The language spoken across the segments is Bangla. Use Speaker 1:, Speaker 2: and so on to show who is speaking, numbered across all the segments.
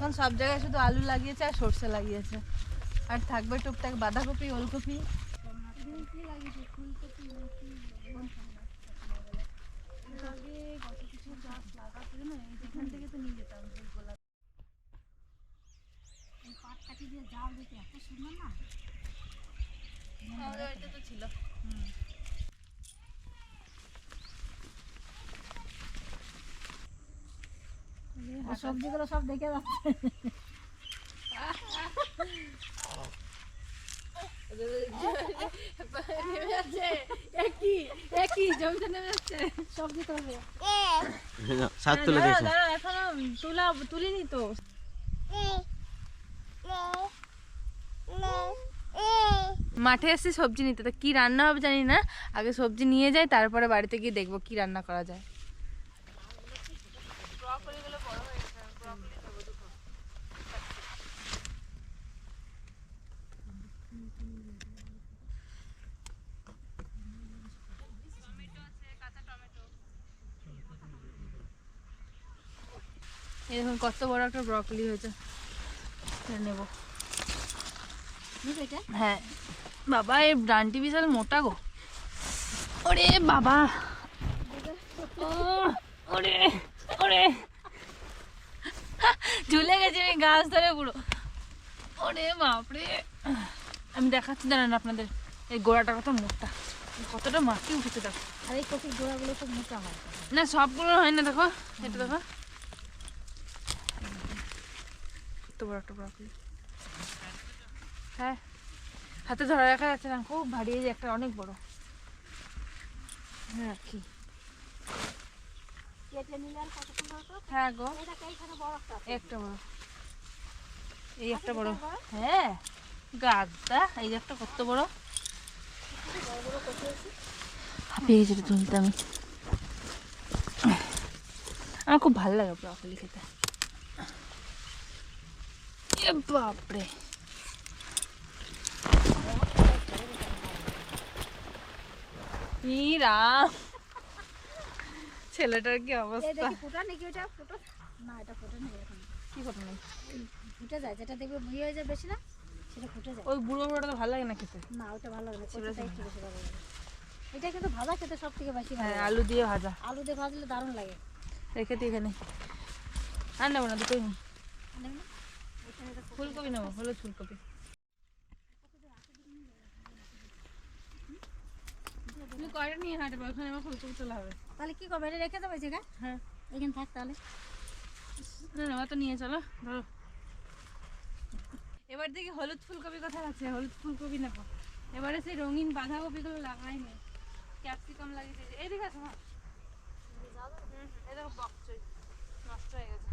Speaker 1: এখন সব জায়গায় শুধু আলু লাগিয়েছে আর সর্ষে লাগিয়েছে। আর থাকবে টুকটাক বাঁধাকপি ওলকপি। আমাদের বাড়িতে তো ছিল।
Speaker 2: আর সবজিগুলো সব দেখে যাচ্ছে
Speaker 1: নেমে যাচ্ছে একই একই জমিতে নেমে যাচ্ছে
Speaker 2: সবজি করবে
Speaker 3: শাক তুলে
Speaker 1: দাঁড়া, দাঁড়া, এখনও তুলা তুলিনি তো। মাঠে এসেছি সবজি নিতে তো কি রান্না হবে জানি না। আগে সবজি নিয়ে যাই তারপরে বাড়িতে গিয়ে দেখব কি রান্না করা যায়। দেখুন কত বড় একটা ব্রকলি হয়েছে। নেব। হ্যাঁ। বাবা এই ডানটি বিশাল মোটা গো। ওরে বাবা। ওরে ওরে। ঝুলে গেছি আমি গাছ ধরে পুরো। ওরে বাপরে। আমি দেখাচ্ছি জানেন আপনাদের। এই গোড়াটা কত মোটা। কতটা মাটি উঠেছে দেখো।
Speaker 2: আর এই কপির গোড়াগুলো খুব মোটা হয়।
Speaker 1: না সবগুলো হয় না দেখো। এটা দেখো। কত বড় একটা ব্রকলি হ্যাঁ হাতে ধরা রাখা যাচ্ছে না খুব ভারী যে একটা অনেক বড়। হ্যাঁ রাখি। হ্যাঁ গো।
Speaker 2: একটা
Speaker 1: বড়। এই একটা বড়। হ্যাঁ গাছটা এই একটা কত বড়। হাঁপিয়ে গেছে তুলতে আমি। আমার খুব ভালো লাগে ব্রকলি খেতে। বাপরে রাম ছেলেটার কি অবস্থা?
Speaker 2: দেখি নাকি ওটা ফুটো? না এটা ফুটে নেই এখন
Speaker 1: কি ঘটনা
Speaker 2: ফুটে যায় যেটা দেখবে হয়ে যায় বেশি না সেটা ফুটে যায়।
Speaker 1: ওই বুড়ো বুড়োটা তো ভালো লাগে না খেতে?
Speaker 2: না ওটা ভালো লাগে না ভালো লাগে এটা কিন্তু ভাজা খেতে সব থেকে বেশি ভালো
Speaker 1: হ্যাঁ আলু দিয়ে ভাজা।
Speaker 2: আলু দিয়ে ভাজলে দারুণ লাগে।
Speaker 1: রেখে দিই এখানে। আর নেব না দুটোই নিই।
Speaker 2: না?
Speaker 1: ফুলকপি নেব হলুদ ফুলকপি। তুমি কয়টা নিয়ে হাঁটবে? ওখানে আমার ফুলকপি তোলা হবে।
Speaker 2: তাহলে কি করবে? এটা রেখে দেবে জায়গা
Speaker 1: হ্যাঁ।
Speaker 2: এখানে থাক তাহলে।
Speaker 1: না নেওয়া তো নিয়ে চলো ধরো। এবার দেখি হলুদ ফুলকপি কোথায় আছে হলুদ ফুলকপি নেব। এবারে সেই রঙিন বাঁধাকপিগুলো লাগাইনি ক্যাপসিকাম লাগিয়েছে আছে এই দেখো বকচই নষ্ট হয়ে গেছে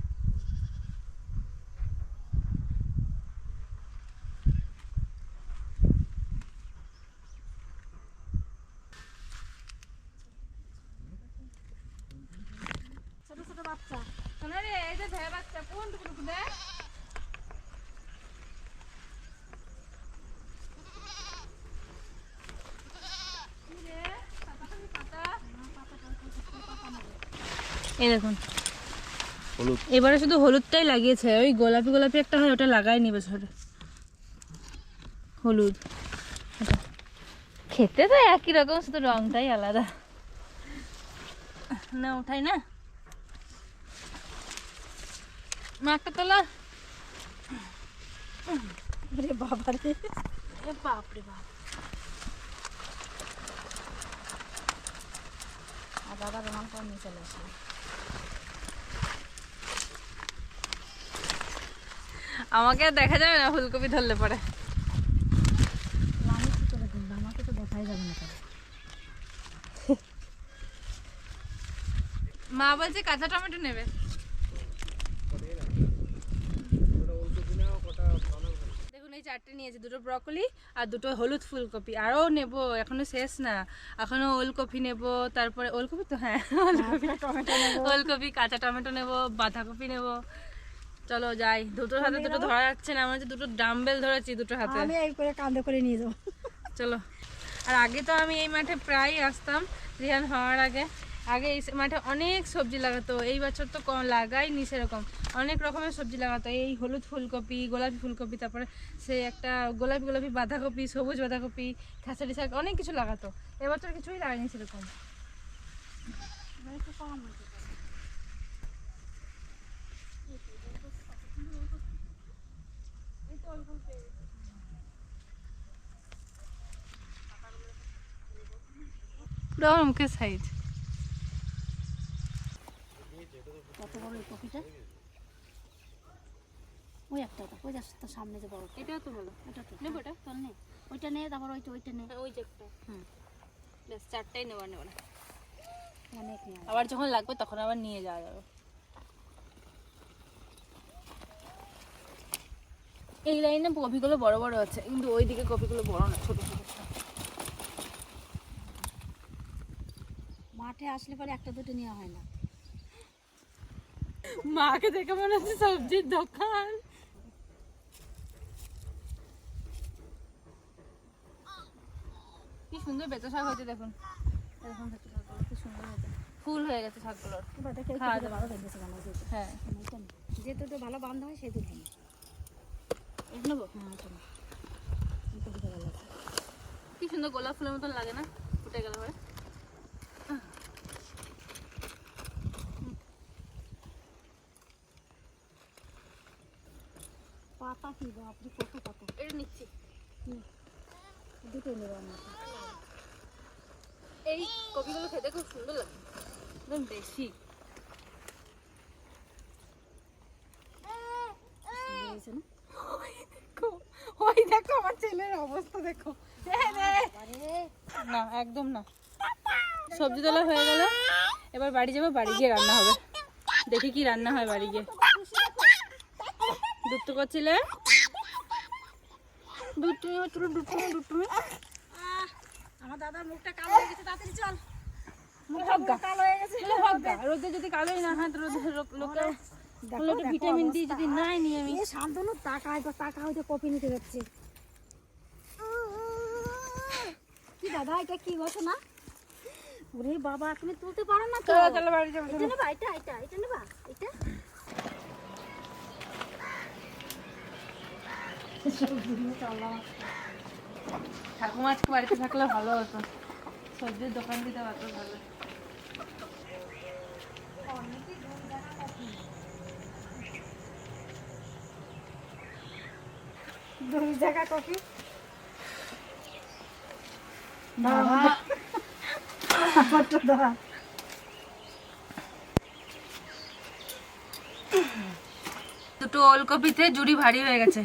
Speaker 2: ছোট ছোট বাচ্চা
Speaker 1: এই যে ভেড়া বাচ্চা কোন টুকু দে এই দেখুন। এবারে শুধু হলুদটাই লাগিয়েছে ওই গোলাপি গোলাপি একটা হয় ওটা লাগায়নি বছরে। হলুদ। খেতে তো একই রকম শুধু রংটাই আলাদা। না ওঠাই না। মাকে তোলা
Speaker 2: রে বাবা রে।
Speaker 1: এ বাপ।
Speaker 2: আর দাদা রোমান করে নিয়ে চলে আসবে
Speaker 1: আমাকে দেখা যাবে না ফুলকপি ধরলে পরে।
Speaker 2: আমি কি করে কিনবো আমাকে তো দেখাই যাবে না
Speaker 1: মা বলছে কাঁচা টমেটো নেবে দেখুন এই চারটে নিয়েছি দুটো ব্রকলি আর দুটো হলুদ ফুলকপি। আরও নেব এখনও শেষ না। এখনও ওলকপি নেব তারপরে ওলকপি তো হ্যাঁ ওলকপি।
Speaker 2: নেব।
Speaker 1: ওলকপি কাঁচা টমেটো নেব বাঁধাকপি নেব। চলো যাই দুটোর হাতে দুটো ধরা যাচ্ছে না আমার দুটো ডাম্বেল ধরেছি দুটো হাতে।
Speaker 2: আমি এই করে কান্দে করে নিয়ে যাব।
Speaker 1: চলো। আর আগে তো আমি এই মাঠে প্রায় আসতাম রিহান হওয়ার আগে। আগে এই মাঠে অনেক সবজি লাগাতো, এই বছর তো কম লাগাইনি সেরকম। অনেক রকমের সবজি লাগাতো, এই হলুদ ফুলকপি, গোলাপি ফুলকপি, তারপরে সে একটা গোলাপি গোলাপি, বাঁধাকপি, সবুজ বাঁধাকপি, খেসারি শাক, অনেক কিছু লাগাতো। এবছর কিছুই লাগাইনি সেরকম। পুরো মুখের সাইজ
Speaker 2: কপিটা ওই একটা ওটা ওই সামনে যে বড়
Speaker 1: এটাও তো ভালো।
Speaker 2: ওটা তো।
Speaker 1: নেব এটা?
Speaker 2: চল নে। ওইটা নে তারপর ওইটা ওইটা নে।
Speaker 1: ওই যে একটা।
Speaker 2: হুম।
Speaker 1: ব্যাস চারটাই নেওয়া নেব না।
Speaker 2: অনেক
Speaker 1: আবার যখন লাগবে তখন আবার নিয়ে যাওয়া যাবে। এই লাইনে কপিগুলো বড় বড় আছে কিন্তু ওই দিকে কপিগুলো বড় না ছোট ছোট।
Speaker 2: মাঠে আসলে পরে একটা দুটো নেওয়া হয় না।
Speaker 1: মাকে দেখে মনে হচ্ছে সবজির দোকান। কি সুন্দর বেতো শাক হয়েছে দেখুন। কি সুন্দর হয়েছে। ফুল হয়ে গেছে শাকগুলোর। হ্যাঁ
Speaker 2: ওইটা নে। যে দুটো ভালো বান্ধ হয় সেই দুটো
Speaker 1: নেব?
Speaker 2: হ্যাঁ আছে
Speaker 1: কি সুন্দর গোলাপ ফুলের মতন লাগে না? ফুটে গেল পরে
Speaker 2: পাতা কি বাপরে কত পাতা
Speaker 1: এটা নিচ্ছি
Speaker 2: দুটো নেব আমার
Speaker 1: এই কপিগুলো খেতে খুব সুন্দর লাগে একদম ওই দেখো আমার ছেলের অবস্থা দেখো। না একদম না সবজি তোলা হয়ে গেল। এবার বাড়ি যাব বাড়ি গিয়ে রান্না হবে। দেখি কি রান্না হয় বাড়ি গিয়ে দুধ তো করছিলে? দুধ তুমি হচ্ছিল দুধ তুমি
Speaker 2: আমার দাদার মুখটা কালো হয়ে গেছে তাড়াতাড়ি চল।
Speaker 1: রোদে যদি কালোই না হয় রোদে লোকে লোকে ভিটামিন ডি
Speaker 2: অবস্থা।
Speaker 1: যদি নাই নি আমি
Speaker 2: শান্তনু টাকায় তো টাকা হয়তো কপি নিতে যাচ্ছে। কি দাদা এটা কি বসো না ওরে বাবা তুমি তুলতে পারো না তো।
Speaker 1: চলো চলো বাড়ি যাব
Speaker 2: এটা নেবা এটা এটা এটা নেবা এটা।
Speaker 1: ঠাকুমা আজকে বাড়িতে থাকলে ভালো হতো। সবজির দোকান দিতে পারতো ভালো।
Speaker 2: জায়গা দাঁড়া
Speaker 1: দুটো ওলকপিতে জুড়ি ভারী হয়ে গেছে।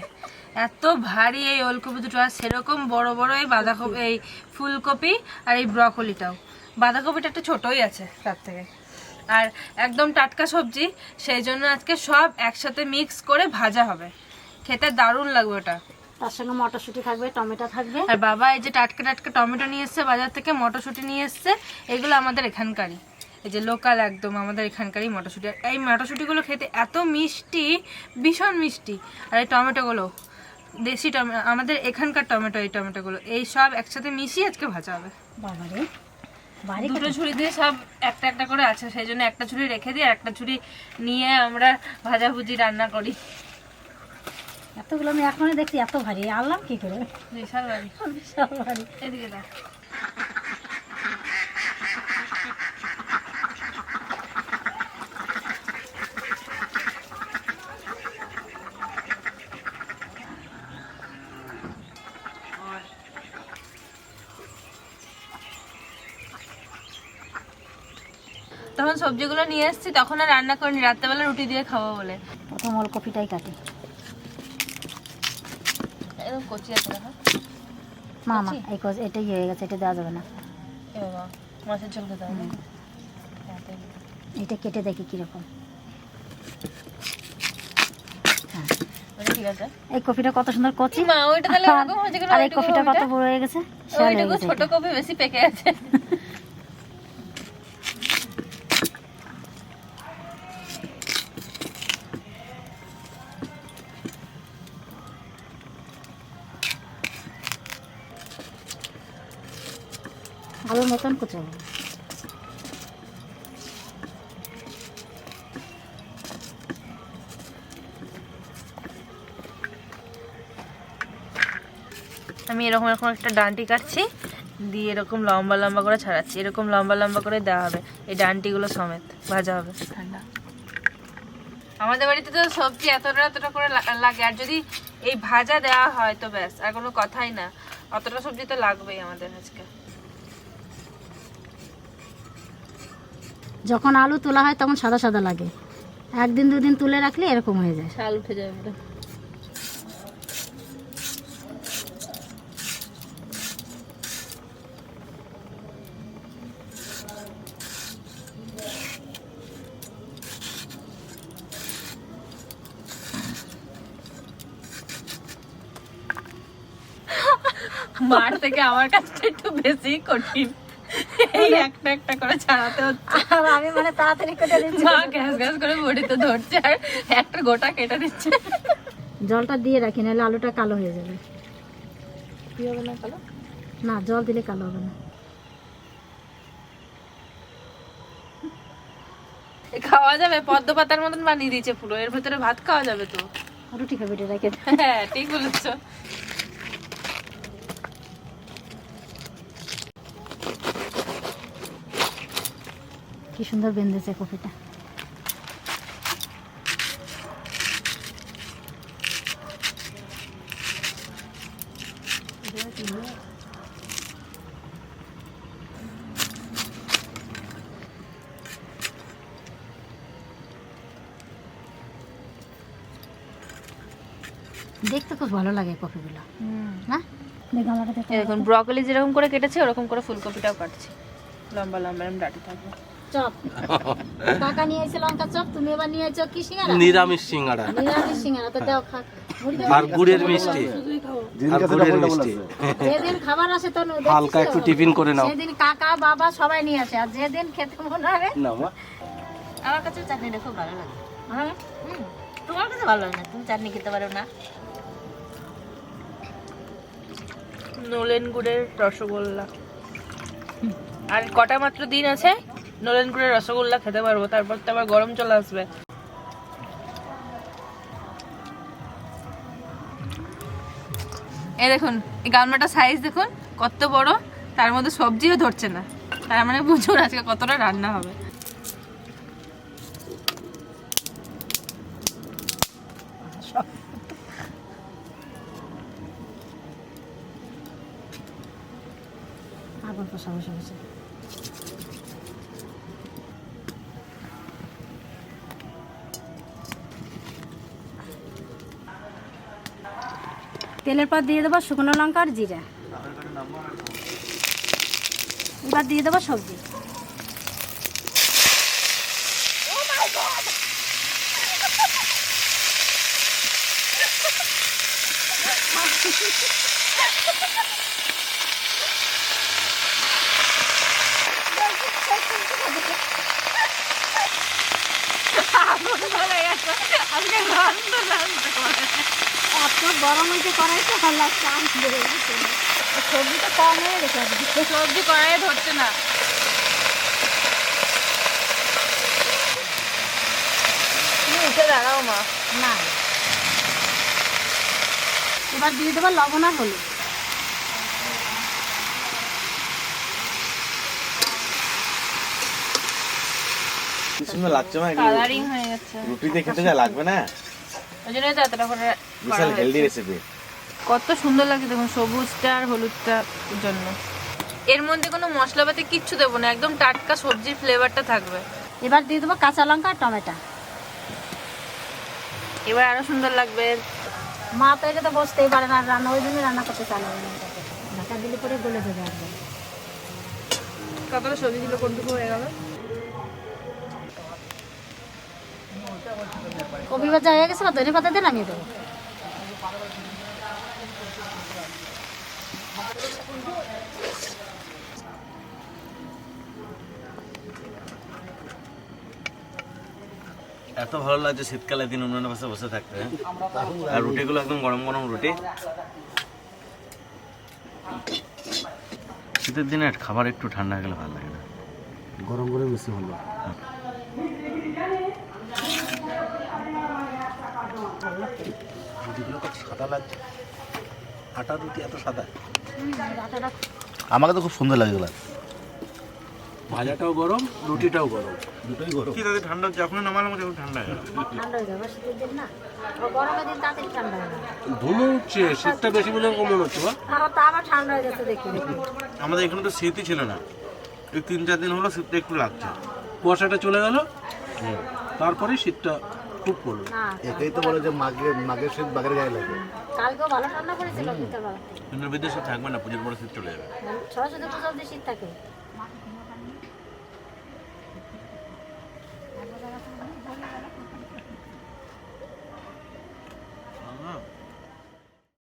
Speaker 1: এত ভারী এই ওলকপি দুটো আর সেরকম বড় বড় এই বাঁধাকপি এই ফুলকপি আর এই ব্রকলিটাও। বাঁধাকপিটা একটু ছোটই আছে তার থেকে। আর একদম টাটকা সবজি সেই জন্য আজকে সব একসাথে মিক্স করে ভাজা হবে। খেতে দারুণ লাগবে ওটা।
Speaker 2: তার সঙ্গে মটরশুঁটি থাকবে টমেটো থাকবে।
Speaker 1: আর বাবা এই যে টাটকা টাটকা টমেটো নিয়ে এসছে বাজার থেকে মটরশুঁটি নিয়ে এসছে এগুলো আমাদের এখানকারই। এই যে লোকাল একদম আমাদের এখানকারই মটরশুঁটি। আর এই মটরশুঁটিগুলো খেতে এত মিষ্টি ভীষণ মিষ্টি। আর এই টমেটোগুলো দেশি টমেটো আমাদের এখানকার টমেটো এই টমেটোগুলো এই সব একসাথে মিশিয়ে আজকে ভাজা হবে।
Speaker 2: বাবারে বাড়ি
Speaker 1: দুটো ছুরি দিয়ে সব একটা একটা করে আছে সেই জন্য একটা ছুরি রেখে দিই আর একটা ছুরি নিয়ে আমরা ভাজাভুজি রান্না করি।
Speaker 2: এতগুলো আমি এখনই দেখছি এত ভারী আনলাম কি করে?
Speaker 1: বিশাল ভারী।
Speaker 2: বিশাল ভারী।
Speaker 1: এদিকে দেখ। সবজিগুলো নিয়ে এসেছি তখন আর রান্না করিনি রাত্রেবেলা রুটি দিয়ে খাব বলে।
Speaker 2: প্রথম ওলকপিটাই কাটি।
Speaker 1: একদম কচি আছে দেখো।
Speaker 2: মা মা এই এটাই হয়ে গেছে এটা দেওয়া যাবে না।
Speaker 1: মাছের ঝোল খেতে হবে। হ্যাঁ।
Speaker 2: এটা কেটে দেখি কীরকম। হ্যাঁ।
Speaker 1: আছে।
Speaker 2: এই কপিটা কত সুন্দর কচি।
Speaker 1: মা ওইটা তাহলে
Speaker 2: আর এই কপিটা কত বড় হয়ে গেছে?
Speaker 1: ছোট কপি বেশি পেকে আছে।
Speaker 2: আলুর মতন কুচাবো
Speaker 1: আমি এরকম এরকম একটা ডান্টি কাটছি দিয়ে এরকম লম্বা লম্বা করে ছাড়াচ্ছি। এরকম লম্বা লম্বা করে দেওয়া হবে এই ডান্টিগুলো সমেত ভাজা হবে। ঠান্ডা। আমাদের বাড়িতে তো সবজি এতটা এতটা করে লাগে আর যদি এই ভাজা দেওয়া হয় তো ব্যাস আর কোনো কথাই না। অতটা সবজি তো লাগবেই আমাদের আজকে।
Speaker 2: যখন আলু তোলা হয় তখন সাদা সাদা লাগে। একদিন দুদিন তুলে রাখলে এরকম হয়ে যায়।
Speaker 1: শাল উঠে পুরো। মার থেকে আমার কাছটা একটু বেশি কঠিন। এই একটা একটা করে ছাড়াতে হচ্ছে।
Speaker 2: আর আমি মানে তাড়াতাড়ি কেটে দিচ্ছি।
Speaker 1: মা গ্যাস গ্যাস করে বড়িতে ধরছে আর একটা গোটা কেটে দিচ্ছে।
Speaker 2: জলটা দিয়ে রাখি নাহলে আলুটা কালো হয়ে যাবে।
Speaker 1: কি হবে না কালো?
Speaker 2: না জল দিলে কালো হবে না।
Speaker 1: খাওয়া যাবে পদ্ম পাতার মতন বানিয়ে দিয়েছে পুরো। এর ভেতরে ভাত খাওয়া যাবে তো?
Speaker 2: রুটি খাবে এটা রেখে
Speaker 1: হ্যাঁ ঠিক বলেছ।
Speaker 2: কি সুন্দর বেঁধেছে কপিটা দেখতে খুব ভালো লাগে কপিগুলো
Speaker 1: এখন ব্রকলি যেরকম করে কেটেছে ওরকম করে ফুলকপিটাও কাটছি। লম্বা লম্বা এরকম ডাটি থাকবে।
Speaker 2: চপ। কাকা নিয়ে এসে লঙ্কা চপ তুমি এবার নিয়ে এসো কি সিঙ্গারা?
Speaker 3: নিরামিষ সিঙ্গাড়া
Speaker 2: নিরামিষ সিঙ্গারা তো দাও খা।
Speaker 3: আর গুড়ের মিষ্টি। আর গুড়ের মিষ্টি।
Speaker 2: যেদিন খাবার আসে তো
Speaker 3: হালকা একটু টিফিন করে নাও।
Speaker 2: সেদিন কাকা বাবা সবাই নিয়ে আসে। আর যেদিন খেতে মনে হবে
Speaker 3: না
Speaker 2: আমার কাছে চাটনিটা খুব ভালো লাগে। হ্যাঁ? তোমার কাছে ভালো লাগে না? তুমি চাটনি খেতে পারো না?
Speaker 1: নলেন গুড়ের রসগোল্লা। আর কটা মাত্র দিন আছে? নলেন রসগোল্লা খেতে পারব, তারপর তো আবার গরম চলে আসবে। এই দেখুন, এই গালমাটা সাইজ দেখুন, কত বড়, তার মধ্যে সবজিও ধরছে না। তার মানে বুঝুন আজকে কতটা রান্না হবে।
Speaker 2: আবার তেলের পর দিয়ে দেবো শুকনো লঙ্কা আর জিরা। এবার দিয়ে দেবো সবজি। এত গরম হয়েছে কড়াইতে ভালো লাগছে আর বেড়ে গেছে। কম হয়ে গেছে
Speaker 1: সবজি কড়াইয়ে ধরছে না। উঠে দাঁড়াও মা।
Speaker 2: না। এবার দিয়ে দেবো লবণ আর হলুদ।
Speaker 3: লাগছে মা
Speaker 1: হয়ে
Speaker 3: খেতে যা লাগবে না।
Speaker 1: ওই জন্য এতটা করা
Speaker 3: বিশাল হেলদি রেসিপি
Speaker 1: কত সুন্দর লাগে দেখুন সবুজটা আর হলুদটা জন্য। এর মধ্যে কোনো মশলাপাতি কিচ্ছু দেবো না একদম টাটকা সবজির ফ্লেভারটা থাকবে।
Speaker 2: এবার দিয়ে দেবো কাঁচা লঙ্কা আর টমেটো।
Speaker 1: এবার আরও সুন্দর লাগবে।
Speaker 2: মা তো এটা তো বসতেই পারে না রান্না ওই জন্য রান্না করতে চালে ঢাকা দিলে পরে গলে দেবে একদম।
Speaker 1: কতটা সবজি ছিল কোনটুকু হয়ে গেল?
Speaker 2: কপি ভাজা হয়ে গেছে বা ধনে পাতা দিয়ে নামিয়ে দেবো।
Speaker 3: এত ভালো লাগছে শীতকালে দিন উনুনের পাশে বসে থাকতে। হ্যাঁ? আর রুটিগুলো একদম গরম গরম রুটি। শীতের দিনে খাবার একটু ঠান্ডা হয়ে গেলে ভালো লাগে না।
Speaker 4: গরম করে বেশি ভালো
Speaker 3: রুটিগুলো কত সাদা লাগছে।
Speaker 5: আটা রুটি এত সাদা।
Speaker 6: আমাকে তো খুব সুন্দর লাগে
Speaker 5: ভাজাটাও গরম রুটিটাও গরম। দুটোই গরম।
Speaker 3: কি তাদের ঠান্ডা নামালাম যখন হয়ে
Speaker 5: উঠছে শীতটা বেশি কমন হচ্ছে বা
Speaker 2: আমার তা আবার ঠান্ডা যাচ্ছে দেখি। দেখি
Speaker 3: আমাদের এখানে তো শীতই ছিল না। এই তিন চার দিন হলো শীতটা একটু লাগছে।
Speaker 5: কুয়াশাটা চলে গেল। তারপরে শীতটা খুব করল
Speaker 2: এটাই
Speaker 4: একেই তো বলে যে মাগে মাগের শীত বাগের গায়ে লাগে।
Speaker 2: কালকেও ভালো ঠান্ডা পড়েছিল বিকেলবেলা
Speaker 3: কিন্তু বিদেশে থাকবে না পুজোর পরে শীত চলে যাবে।
Speaker 2: সরস্বতী পুজো শীত থাকে।